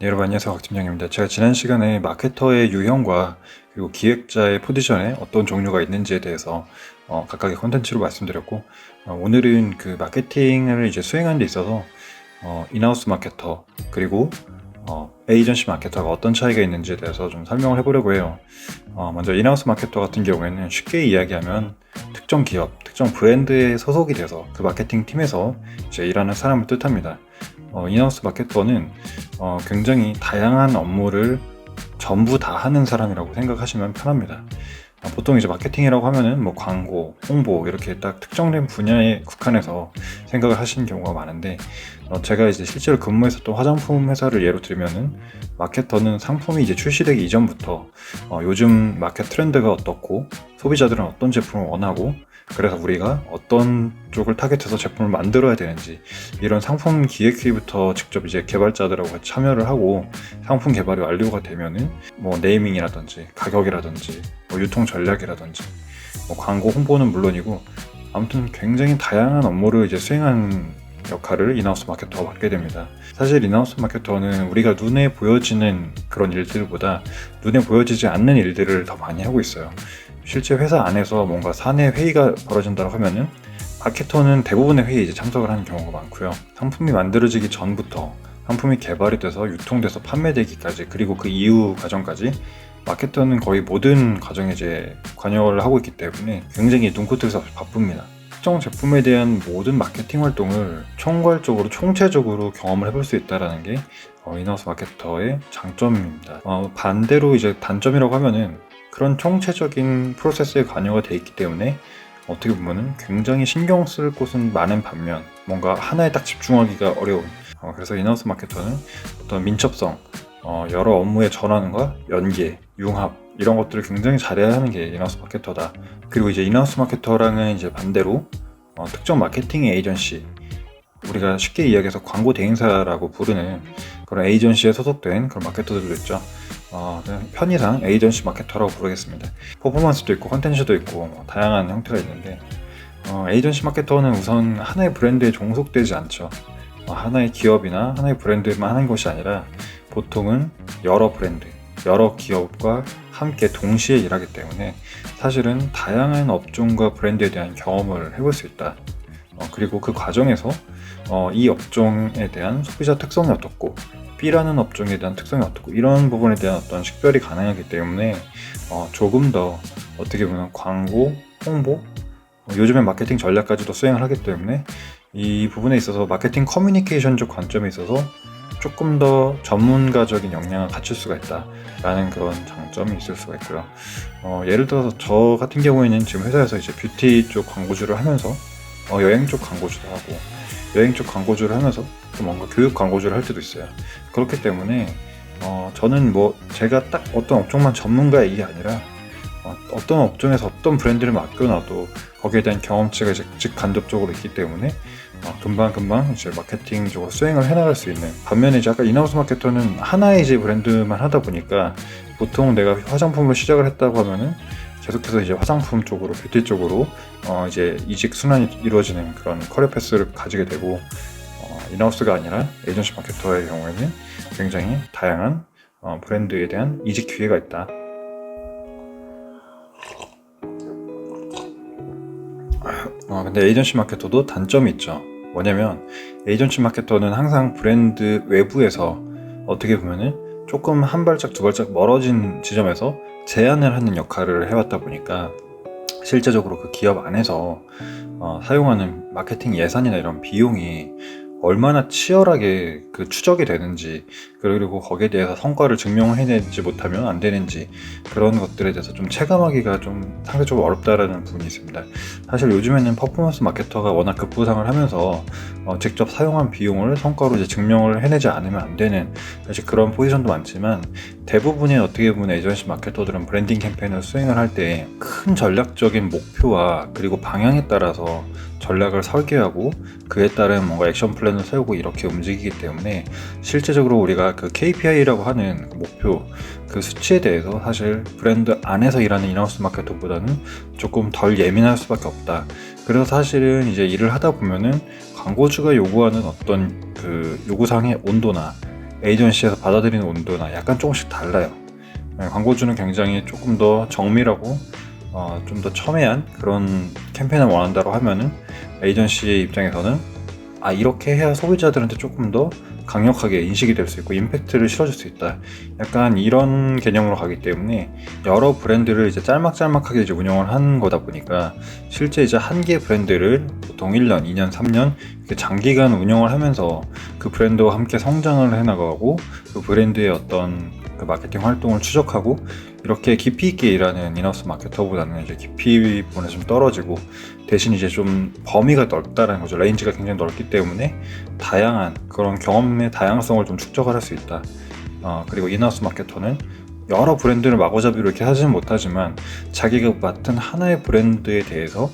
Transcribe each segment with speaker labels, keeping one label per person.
Speaker 1: 네, 여러분 안녕하세요 곽 팀장입니다. 제가 지난 시간에 마케터의 유형과 그리고 기획자의 포지션에 어떤 종류가 있는지에 대해서 어, 각각의 컨텐츠로 말씀드렸고 어, 오늘은 그 마케팅을 이제 수행하는 데 있어서 어, 인하우스 마케터 그리고 어, 에이전시 마케터가 어떤 차이가 있는지에 대해서 좀 설명을 해보려고 해요. 어, 먼저 인하우스 마케터 같은 경우에는 쉽게 이야기하면 특정 기업, 특정 브랜드에 소속이 돼서 그 마케팅 팀에서 이제 일하는 사람을 뜻합니다. 어, 인하우스 마케터는 어, 굉장히 다양한 업무를 전부 다 하는 사람이라고 생각하시면 편합니다. 어, 보통 이제 마케팅이라고 하면은 뭐 광고, 홍보 이렇게 딱 특정된 분야에 국한해서 생각을 하시는 경우가 많은데 어, 제가 이제 실제로 근무했었던 화장품 회사를 예로 들면은 마케터는 상품이 이제 출시되기 이전부터 어, 요즘 마켓 트렌드가 어떻고 소비자들은 어떤 제품을 원하고 그래서 우리가 어떤 쪽을 타겟해서 제품을 만들어야 되는지 이런 상품 기획회부터 직접 이제 개발자들하고 같이 참여를 하고 상품 개발이 완료가 되면은 뭐 네이밍이라든지 가격이라든지 뭐 유통 전략이라든지 뭐 광고 홍보는 물론이고 아무튼 굉장히 다양한 업무를 이제 수행하는 역할을 인하우스 마케터가 맡게 됩니다. 사실 인하우스 마케터는 우리가 눈에 보여지는 그런 일들보다 눈에 보여지지 않는 일들을 더 많이 하고 있어요. 실제 회사 안에서 뭔가 사내 회의가 벌어진다고 하면은 마케터는 대부분의 회의에 참석을 하는 경우가 많고요. 상품이 만들어지기 전부터 상품이 개발이 돼서 유통돼서 판매되기까지 그리고 그 이후 과정까지 마케터는 거의 모든 과정에 이제 관여를 하고 있기 때문에 굉장히 눈코뜰 새 없이 바쁩니다. 특정 제품에 대한 모든 마케팅 활동을 총괄적으로 총체적으로 경험을 해볼 수 있다는 게 어, 인하우스 마케터의 장점입니다. 어, 반대로 이제 단점이라고 하면은 그런 총체적인 프로세스에 관여가 돼 있기 때문에 어떻게 보면은 굉장히 신경 쓸 곳은 많은 반면 뭔가 하나에 딱 집중하기가 어려운 어, 그래서 인하우스 마케터는 어떤 민첩성 어, 여러 업무의 전환과 연계, 융합 이런 것들을 굉장히 잘해야 하는 게 인하우스 마케터다. 그리고 이제 인하우스 마케터랑은 이제 반대로 어, 특정 마케팅 에이전시 우리가 쉽게 이야기해서 광고 대행사라고 부르는 그런 에이전시에 소속된 그런 마케터들도 있죠. 어, 그냥 편의상 에이전시 마케터라고 부르겠습니다. 퍼포먼스도 있고 컨텐츠도 있고 뭐 다양한 형태가 있는데 어, 에이전시 마케터는 우선 하나의 브랜드에 종속되지 않죠. 어, 하나의 기업이나 하나의 브랜드만 하는 것이 아니라 보통은 여러 브랜드, 여러 기업과 함께 동시에 일하기 때문에 사실은 다양한 업종과 브랜드에 대한 경험을 해볼 수 있다. 어, 그리고 그 과정에서 어, 이 업종에 대한 소비자 특성이 어떻고 B라는 업종에 대한 특성이 어떻고 이런 부분에 대한 어떤 식별이 가능하기 때문에 어, 조금 더 어떻게 보면 광고, 홍보, 어, 요즘엔 마케팅 전략까지도 수행을 하기 때문에 이 부분에 있어서 마케팅 커뮤니케이션적 관점에 있어서 조금 더 전문가적인 역량을 갖출 수가 있다라는 그런 장점이 있을 수가 있고요. 어, 예를 들어서 저 같은 경우에는 지금 회사에서 이제 뷰티 쪽 광고주를 하면서 어, 여행 쪽 광고주도 하고 여행 쪽 광고주를 하면서 또 뭔가 교육 광고주를 할 때도 있어요. 그렇기 때문에 어, 저는 뭐 제가 딱 어떤 업종만 전문가 이게 아니라 어, 떤 업종에서 어떤 브랜드를 맡겨놔도 거기에 대한 경험치가 이제 직간접적으로 있기 때문에 어, 금방금방 이제 마케팅 쪽으로 수행을 해나갈 수 있는 반면에 이제 아까 인하우스 마케터는 하나의 이제 브랜드만 하다 보니까 보통 내가 화장품으로 시작을 했다고 하면은 계속해서 이제 화장품 쪽으로 뷰티 쪽으로 어 이제 이직 순환이 이루어지는 그런 커리어 패스를 가지게 되고 어 인하우스가 아니라 에이전시 마케터의 경우에는 굉장히 다양한 어 브랜드에 대한 이직 기회가 있다. 어 근데 에이전시 마케터도 단점이 있죠. 뭐냐면 에이전시 마케터는 항상 브랜드 외부에서 어떻게 보면은 조금 한 발짝 두 발짝 멀어진 지점에서 제안을 하는 역할을 해왔다 보니까 실제적으로 그 기업 안에서 어, 사용하는 마케팅 예산이나 이런 비용이 얼마나 치열하게 그 추적이 되는지 그리고 거기에 대해서 성과를 증명을 해내지 못하면 안 되는지 그런 것들에 대해서 좀 체감하기가 좀 상대적으로 어렵다라는 부분이 있습니다. 사실 요즘에는 퍼포먼스 마케터가 워낙 급부상을 하면서 어, 직접 사용한 비용을 성과로 이제 증명을 해내지 않으면 안 되는 사실 그런 포지션도 많지만 대부분의 어떻게 보면 에이전시 마케터들은 브랜딩 캠페인을 수행을 할 때 큰 전략적인 목표와 그리고 방향에 따라서 전략을 설계하고 그에 따른 뭔가 액션 플랜을 세우고 이렇게 움직이기 때문에 실제적으로 우리가 그 KPI라고 하는 그 목표 그 수치에 대해서 사실 브랜드 안에서 일하는 인하우스 마케터보다는 조금 덜 예민할 수밖에 없다. 그래서 사실은 이제 일을 하다 보면은 광고주가 요구하는 어떤 그 요구사항의 온도나 에이전시에서 받아들이는 온도나 약간 조금씩 달라요. 네, 광고주는 굉장히 조금 더 정밀하고 어, 좀 더 첨예한 그런 캠페인을 원한다고 하면은 에이전시의 입장에서는 아 이렇게 해야 소비자들한테 조금 더 강력하게 인식이 될 수 있고 임팩트를 실어줄 수 있다. 약간 이런 개념으로 가기 때문에 여러 브랜드를 이제 짤막짤막하게 이제 운영을 한 거다 보니까 실제 이제 한 개 브랜드를 보통 1년, 2년, 3년 이렇게 장기간 운영을 하면서 그 브랜드와 함께 성장을 해 나가고 그 브랜드의 어떤 그 마케팅 활동을 추적하고 이렇게 깊이 있게 일하는 인하우스 마케터보다는 이제 깊이 부분에 좀 떨어지고 대신 이제 좀 범위가 넓다라는 거죠. 레인지가 굉장히 넓기 때문에 다양한 그런 경험의 다양성을 좀 축적을 할 수 있다. 어, 그리고 인하우스 마케터는 여러 브랜드를 마구잡이로 이렇게 하지는 못하지만 자기가 맡은 하나의 브랜드에 대해서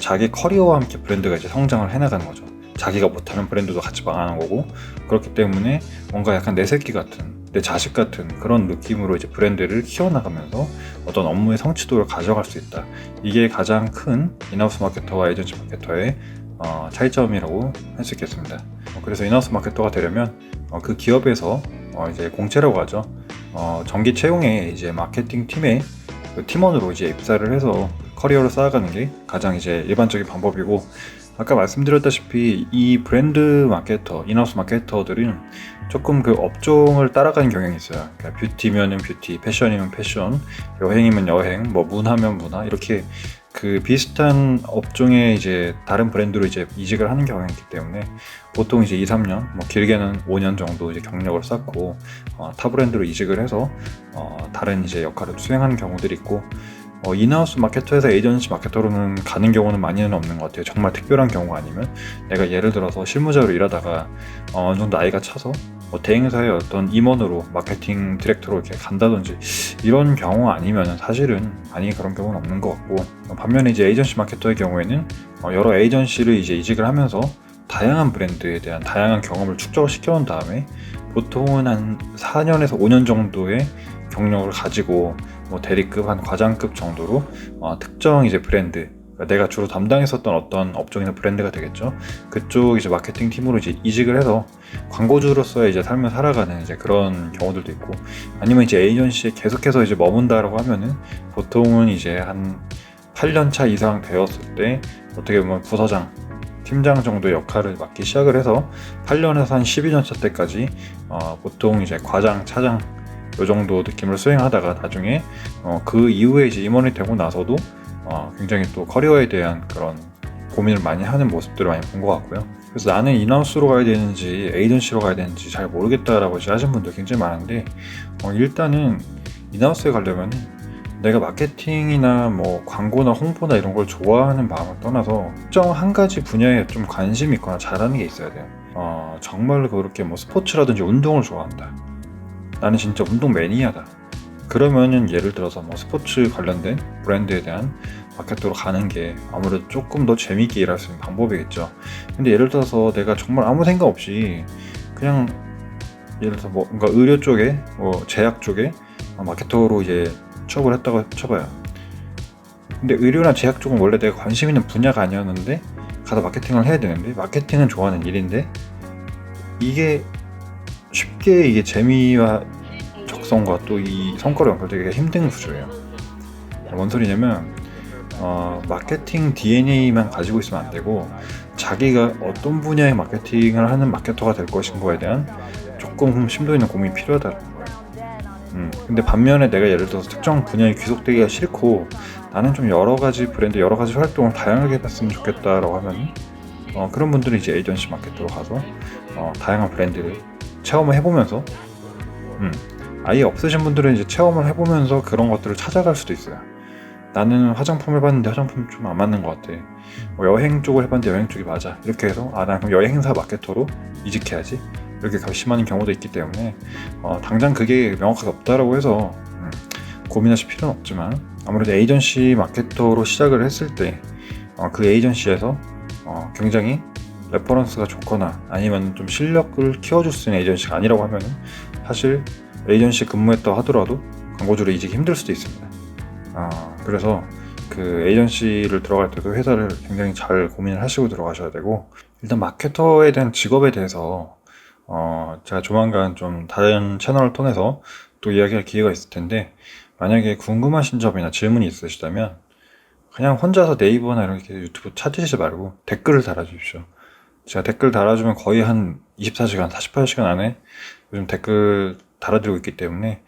Speaker 1: 자기 커리어와 함께 브랜드가 이제 성장을 해나가는 거죠. 자기가 못하는 브랜드도 같이 망하는 거고 그렇기 때문에 뭔가 약간 내 새끼 같은 내 자식 같은 그런 느낌으로 이제 브랜드를 키워나가면서 어떤 업무의 성취도를 가져갈 수 있다. 이게 가장 큰 인하우스 마케터와 에이전시 마케터의 어, 차이점이라고 할 수 있겠습니다. 어, 그래서 인하우스 마케터가 되려면 어, 그 기업에서 어, 이제 공채라고 하죠. 어, 정기 채용에 이제 마케팅 팀에 그 팀원으로 이제 입사를 해서 커리어를 쌓아가는 게 가장 이제 일반적인 방법이고 아까 말씀드렸다시피 이 브랜드 마케터, 인하우스 마케터들은 조금 그 업종을 따라가는 경향이 있어요. 그러니까 뷰티면은 뷰티, 패션이면 패션, 여행이면 여행, 뭐 문화면 문화 이렇게 그 비슷한 업종의 이제 다른 브랜드로 이제 이직을 하는 경향이 있기 때문에 보통 이제 2, 3년, 뭐 길게는 5년 정도 이제 경력을 쌓고 어, 타 브랜드로 이직을 해서 어, 다른 이제 역할을 수행하는 경우들이 있고 어, 인하우스 마케터에서 에이전시 마케터로는 가는 경우는 많이는 없는 것 같아요. 정말 특별한 경우가 아니면 내가 예를 들어서 실무자로 일하다가 어, 어느 정도 나이가 차서 뭐 대행사의 어떤 임원으로 마케팅 디렉터로 이렇게 간다든지 이런 경우 아니면 사실은 많이 그런 경우는 없는 것 같고 어, 반면에 이제 에이전시 마케터의 경우에는 어, 여러 에이전시를 이제 이직을 하면서 다양한 브랜드에 대한 다양한 경험을 축적을 시켜온 다음에 보통은 한 4년에서 5년 정도의 경력을 가지고 뭐 대리급 한 과장급 정도로 어, 특정 이제 브랜드 그러니까 내가 주로 담당했었던 어떤 업종이나 브랜드가 되겠죠. 그쪽 이제 마케팅 팀으로 이제 이직을 해서 광고주로서의 이제 삶을 살아가는 이제 그런 경우들도 있고 아니면 이제 에이전시에 계속해서 이제 머문다라고 하면은 보통은 이제 한 8년 차 이상 되었을 때 어떻게 보면 부서장 팀장 정도의 역할을 맡기 시작을 해서 8년에서 한 12년 차 때까지 어, 보통 이제 과장, 차장 요 정도 느낌을 수행하다가 나중에 어, 그 이후에 이제 임원이 되고 나서도 어, 굉장히 또 커리어에 대한 그런 고민을 많이 하는 모습들을 많이 본 것 같고요. 그래서 나는 인하우스로 가야 되는지 에이전시로 가야 되는지 잘 모르겠다라고 하시는 분들 굉장히 많은데 어, 일단은 인하우스에 가려면 내가 마케팅이나 뭐 광고나 홍보나 이런 걸 좋아하는 마음을 떠나서 특정 한 가지 분야에 좀 관심이 있거나 잘하는 게 있어야 돼요. 어, 정말 그렇게 뭐 스포츠라든지 운동을 좋아한다. 나는 진짜 운동 매니아다. 그러면은 예를 들어서 뭐 스포츠 관련된 브랜드에 대한 마케터로 가는 게 아무래도 조금 더 재미있게 일할 수 있는 방법이겠죠. 근데 예를 들어서 내가 정말 아무 생각 없이 그냥 예를 들어서 뭐 뭔가 의료 쪽에 뭐 제약 쪽에 마케터로 이제 취업을 했다고 쳐봐요. 근데 의료나 제약 쪽은 원래 내가 관심 있는 분야가 아니었는데 가서 마케팅을 해야 되는데 마케팅은 좋아하는 일인데 이게 쉽게 이게 재미와 적성과 또 이 성과로 연결되기가 힘든 구조예요. 뭔 소리냐면 어, 마케팅 DNA만 가지고 있으면 안 되고 자기가 어떤 분야의 마케팅을 하는 마케터가 될 것인가에 대한 조금 심도 있는 고민이 필요하다는 거예요. 음, 근데 반면에 내가 예를 들어서 특정 분야에 귀속되기가 싫고 나는 좀 여러 가지 브랜드 여러 가지 활동을 다양하게 해봤으면 좋겠다라고 하면 어, 그런 분들은 이제 에이전시 마케터로 가서 어, 다양한 브랜드를 체험을 해보면서 음, 아예 없으신 분들은 이제 체험을 해보면서 그런 것들을 찾아갈 수도 있어요. 나는 화장품 해봤는데 화장품 좀 안 맞는 것 같아. 뭐 여행 쪽을 해봤는데 여행 쪽이 맞아. 이렇게 해서 아, 난 그럼 여행사 마케터로 이직해야지. 이렇게 결심하는 경우도 있기 때문에 어, 당장 그게 명확하게 없다라고 해서 음, 고민하실 필요는 없지만 아무래도 에이전시 마케터로 시작을 했을 때그 어, 그 에이전시에서 어, 굉장히 레퍼런스가 좋거나 아니면 좀 실력을 키워줄 수 있는 에이전시가 아니라고 하면 사실 에이전시 근무했다 하더라도 광고주로 이직이 힘들 수도 있습니다. 아, 그래서 그 에이전시를 들어갈 때도 회사를 굉장히 잘 고민을 하시고 들어가셔야 되고 일단 마케터에 대한 직업에 대해서 어 제가 조만간 좀 다른 채널을 통해서 또 이야기할 기회가 있을 텐데 만약에 궁금하신 점이나 질문이 있으시다면 그냥 혼자서 네이버나 이렇게 유튜브 찾으시지 말고 댓글을 달아주십시오. 제가 댓글 달아주면 거의 한 24시간, 48시간 안에 요즘 댓글 달아드리고 있기 때문에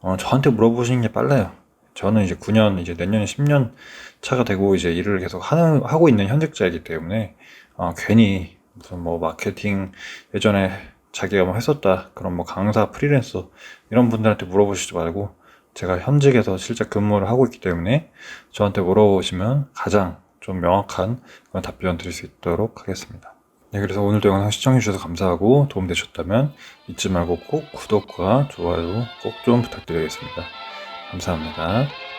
Speaker 1: 어, 저한테 물어보시는 게 빨라요. 저는 이제 9년, 이제 내년에 10년 차가 되고 이제 일을 계속 하는, 하고 있는 현직자이기 때문에 어, 괜히 무슨 뭐 마케팅 예전에 자기가 뭐 했었다 그런 뭐 강사 프리랜서 이런 분들한테 물어보시지 말고 제가 현직에서 실제 근무를 하고 있기 때문에 저한테 물어보시면 가장 좀 명확한 답변 드릴 수 있도록 하겠습니다. 네, 그래서 오늘도 영상 시청해주셔서 감사하고 도움되셨다면 잊지 말고 꼭 구독과 좋아요 꼭 좀 부탁드리겠습니다. 감사합니다.